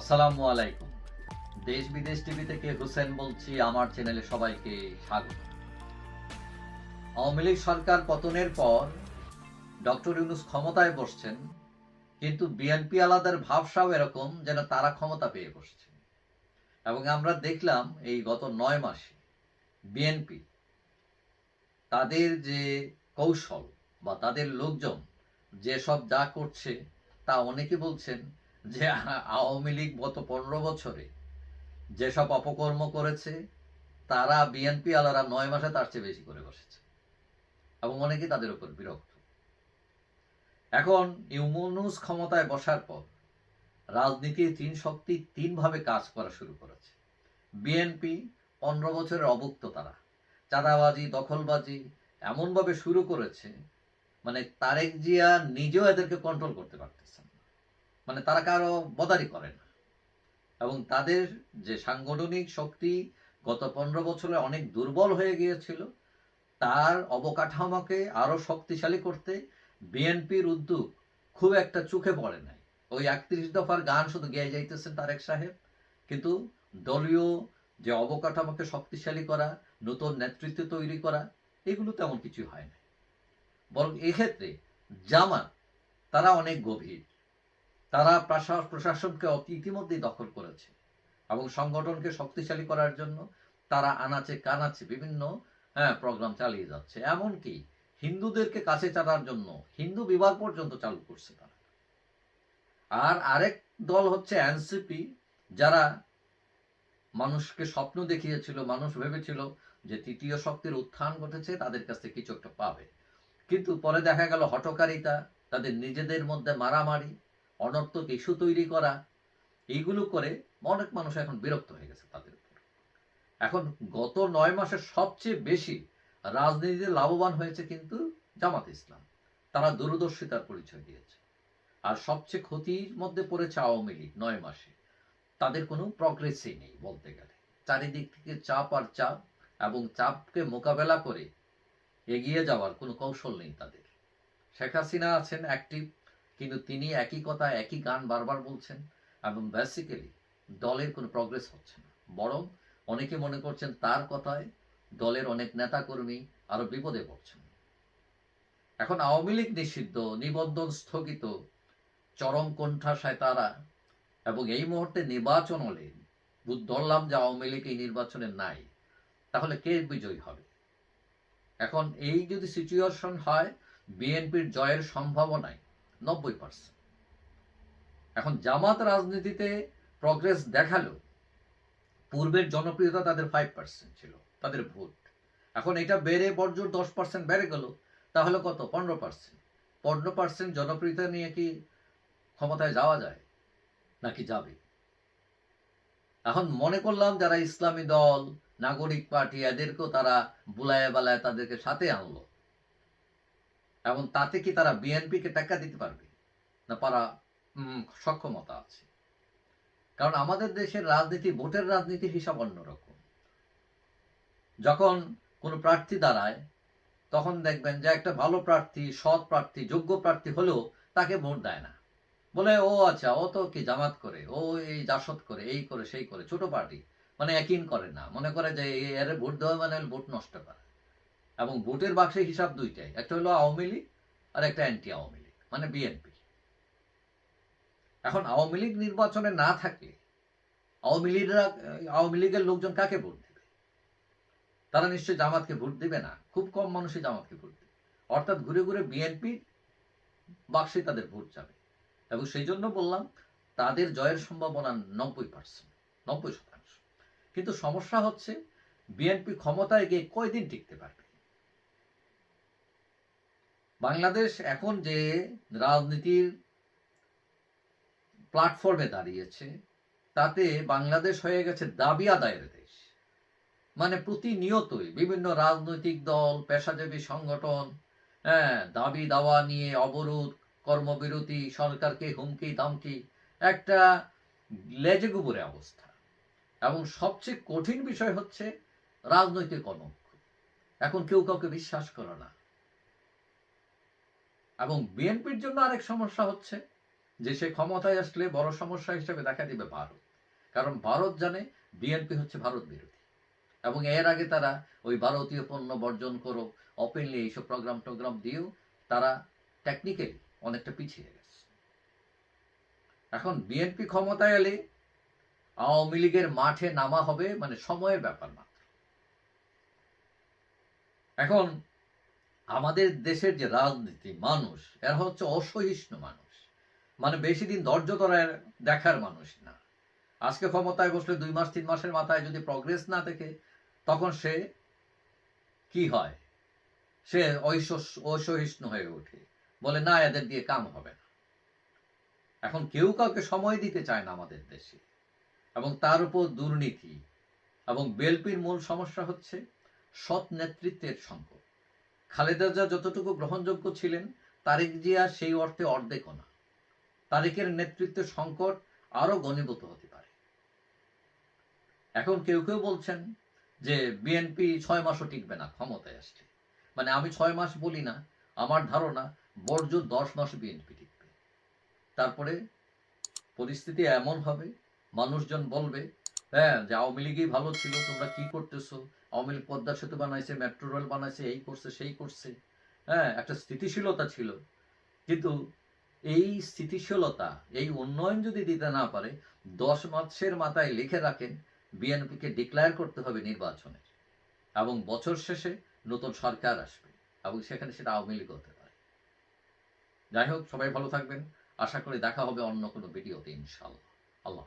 আসসালামু আলাইকুম। দেশ বিদেশ টিভি থেকে হোসেন বলছি, আমার চ্যানেলে সবাইকে স্বাগত। আওয়ামী লীগ সরকার পতনের পর ডক্টর ইউনুস ক্ষমতায় বসছেন, কিন্তু বিএনপি আলাদার ভাবসাও এরকম যেন তারা ক্ষমতা পেয়ে বসছে। এবং আমরা দেখলাম এই গত নয় মাসে বিএনপি তাদের যে কৌশল বা তাদের লোকজন যেসব যা করছে, তা অনেকে বলছেন যে আওয়ামী লীগ গত পনেরো বছরে যেসব অপকর্ম করেছে, তারা বিএনপি আলারা নয় মাসে তার চেয়ে বেশি করে বসেছে। এবং অনেকে তাদের উপর বিরক্ত। এখন ইউমনুস ক্ষমতায় বসার পর রাজনীতির তিন শক্তি তিনভাবে কাজ করা শুরু করেছে। বিএনপি পনেরো বছরের অভুক্ত তারা। চাঁদাবাজি, দখলবাজি এমনভাবে শুরু করেছে মানে তারেক জিয়া নিজেও এদেরকে কন্ট্রোল করতে পারতেছেন না। মানে তারা কারও বদারি করে না। এবং তাদের যে সাংগঠনিক শক্তি গত পনেরো বছরে অনেক দুর্বল হয়ে গিয়েছিল, তার অবকাঠামোকে আরও শক্তিশালী করতে বিএনপির উদ্যোগ খুব একটা চোখে পড়ে নাই। ওই একত্রিশ দফার গান শুধু গেয়ে যাইতেছেন তারেক সাহেব, কিন্তু দলীয় যে অবকাঠামোকে শক্তিশালী করা, নতুন নেতৃত্ব তৈরি করা, এগুলো তেমন কিছু হয় না বরং এক্ষেত্রে জামাত, তারা অনেক গভীর। তারা প্রশা- প্রশাসনকে ইতিমধ্যেই দখল করেছে এবং সংগঠনকে শক্তিশালী করার জন্য তারা আনাচে কানাচে বিভিন্ন হ্যাঁ প্রোগ্রাম চালিয়ে যাচ্ছে। এমনকি হিন্দুদেরকে কাছে টানার জন্য, হিন্দু বিভাগ পর্যন্ত চালু করছে তারা। আর আরেক দল হচ্ছে এনসিপি যারা মানুষকে স্বপ্ন দেখিয়েছিল, মানুষ ভেবেছিল যে তৃতীয় শক্তির উত্থান ঘটেছে, তাদের কাছ থেকে কিছু একটা পাবে। কিন্তু পরে দেখা গেল হটকারিতা তাদের নিজেদের মধ্যে মারামারি অনর্থক ইস্যু তৈরি করা, এইগুলো করে অনেক মানুষ এখন বিরক্ত হয়ে গেছে তাদের উপর। এখন গত নয় মাসে সবচেয়ে বেশি রাজনীতিতে লাভবান হয়েছে কিন্তু জামাত ইসলাম। তারা দূরদর্শিতার পরিচয় দিয়েছে। আর সবচেয়ে ক্ষতির মধ্যে পড়েছে আওয়ামী লীগ নয় মাসে। তাদের কোনো প্রগ্রেসই নেই বলতে গেলে। চারিদিক থেকে চাপ আর চাপ এবং চাপকে মোকাবেলা করে এগিয়ে যাওয়ার কোনো কৌশল নেই তাদের। শেখ হাসিনা আছেন অ্যাক্টিভ কিন্তু তিনি একই কথা, একই গান বারবার বলছেন এবং বেসিক্যালি দলের কোনো প্রগ্রেস হচ্ছে না। বরং অনেকে মনে করছেন তার কথায় দলের অনেক নেতাকর্মী আরও বিপদে পড়ছেন। এখন আওয়ামী লীগ নিষিদ্ধ, নিবন্ধন স্থগিত, চরম কোণঠাসায় তারা এবং এই মুহূর্তে নির্বাচন হলে ধরলাম যে আওয়ামী লীগ এই নির্বাচনে নাই, তাহলে কে বিজয়ী হবে? এখন এই যদি সিচুয়েশন হয়, বিএনপির জয়ের সম্ভাবনাই নব্বই এখন জামাত রাজনীতিতে প্রগ্রেস দেখাল, পূর্বের জনপ্রিয়তা তাদের ফাইভ পার্সেন্ট ছিল, তাদের ভোট। এখন এটা বেড়ে বর্জোর দশ পার্সেন্ট বেড়ে গেল, তাহলে কত? পনেরো পার্সেন্ট পনেরো পার্সেন্ট জনপ্রিয়তা নিয়ে কি ক্ষমতায় যাওয়া যায়? নাকি যাবে? এখন মনে করলাম যারা ইসলামী দল, নাগরিক পার্টি, এদেরকেও তারা বুলায় বালায় তাদেরকে সাথে আনলো। এবং তাতে কি তারা বিএনপিকে টাকা দিতে পারবে? না পারা সক্ষমতা আছে। কারণ আমাদের দেশের রাজনীতি, ভোটের রাজনীতির হিসাব অন্যরকম। যখন কোনো প্রার্থী দাঁড়ায়, তখন দেখবেন যে একটা ভালো প্রার্থী, সৎ প্রার্থী, যোগ্য প্রার্থী হলেও তাকে ভোট দেয় না। বলে, ও আচ্ছা ও তো কি জামাত করে, ও এই জাসদ করে, এই করে, সেই করে, ছোট পার্টি। মানে একিন করে না। মনে করে যে এর ভোট দেওয়া মানে ভোট নষ্ট করা। এবং ভোটের বাক্সের হিসাব দুইটাই, একটা হলো আওয়ামী লীগ আর একটা অ্যান্টি আওয়ামী লীগ মানে বিএনপি এখন আওয়ামী লীগ নির্বাচনে না থাকলে আওয়ামী লীগরা, আওয়ামী লীগের লোকজন কাকে ভোট দেবে? তারা নিশ্চয়ই জামাতকে ভোট দিবে না, খুব কম মানুষই জামাতকে ভোট দেবে। অর্থাৎ ঘুরে ঘুরে বিএনপি বাক্সে তাদের ভোট যাবে। এবং সেই জন্য বললাম, তাদের জয়ের সম্ভাবনা নব্বই পার্সেন্ট, নব্বই শতাংশ। কিন্তু সমস্যা হচ্ছে বিএনপি ক্ষমতায় গিয়ে কয়দিন টিকতে পারবে? বাংলাদেশ এখন যে রাজনীতির প্ল্যাটফর্মে দাঁড়িয়েছে, তাতে বাংলাদেশ হয়ে গেছে দাবি আদায়ের দেশ। মানে প্রতিনিয়তই বিভিন্ন রাজনৈতিক দল, পেশাজীবী সংগঠন হ্যাঁ দাবি দাওয়া নিয়ে অবরোধ, কর্মবিরতি, সরকারকে হুমকি, দামকি, একটা লেজে গুবরে অবস্থা। এবং সবচেয়ে কঠিন বিষয় হচ্ছে রাজনৈতিক অনৈক্য এখন কেউ কাউকে বিশ্বাস করে না। এবং বিএনপির জন্য আরেক সমস্যা হচ্ছে যে সে ক্ষমতায় আসলে বড় সমস্যা হিসেবে দেখা দিবে ভারত। কারণ ভারত জানে বিএনপি হচ্ছে ভারত বিরোধী। এবং এর আগে তারা ওই ভারতীয় পণ্য বর্জন করো ওপেনলি এইসব প্রোগ্রাম টোগ্রাম দিয়েও তারা টেকনিক্যালি অনেকটা পিছিয়ে গেছে। এখন বিএনপি ক্ষমতায় এলে আওয়ামী লীগের মাঠে নামা হবে মানে সময়ের ব্যাপার মাত্র। এখন আমাদের দেশের যে রাজনীতি, মানুষ, এরা হচ্ছে অসহিষ্ণু মানুষ। মানে বেশি দিন ধৈর্য ধরে দেখার মানুষ না। আজকে ক্ষমতায় বসলে দুই মাস, তিন মাসের মাথায় যদি প্রগ্রেস না দেখে, তখন সে কি হয়? সে অসহিষ্ণু হয়ে ওঠে। বলে, না, এদের দিয়ে কাম হবে না। এখন কেউ কাউকে সময় দিতে চায় না আমাদের দেশে। এবং তার উপর দুর্নীতি এবং বেলপির মূল সমস্যা হচ্ছে সৎ নেতৃত্বের সংকট। খালেদা জিয়া যতটুকু গ্রহণযোগ্য ছিলেন, তারেক জিয়া সেই অর্থে অর্ধেকও না। তারেকের নেতৃত্বের সংকট আরও ঘনীভূত হতে পারে। এখন কেউ কেউ বলছেন যে বিএনপি ছয় মাসও টিকবে না, ক্ষমতায় আসলে মানে আমি ছয় মাস বলি না, আমার ধারণা বর্জ্য দশ মাস বিএনপি টিকবে। তারপরে পরিস্থিতি এমন হবে, মানুষজন বলবে হ্যাঁ যে আওয়ামী লীগই ভালো ছিল, তোমরা কি করতেছো? আওয়ামী লীগ পদ্মা সেতু বানাইছে মেট্রো রেল বানাইছে, এই করছে, সেই করছে। হ্যাঁ একটা স্থিতিশীলতা ছিল। কিন্তু এই স্থিতিশীলতা, এই উন্নয়ন যদি দিতে না পারে, দশ মাসের মাথায় লিখে রাখেন, বিএনপিকে ডিক্লেয়ার করতে হবে নির্বাচনে। এবং বছর শেষে নতুন সরকার আসবে, এবং সেখানে সেটা আওয়ামী লীগ হতে পারে। যাই হোক, সবাই ভালো থাকবেন। আশা করি দেখা হবে অন্য কোনো ভিডিওতে ইনশাল্লাহ আল্লাহ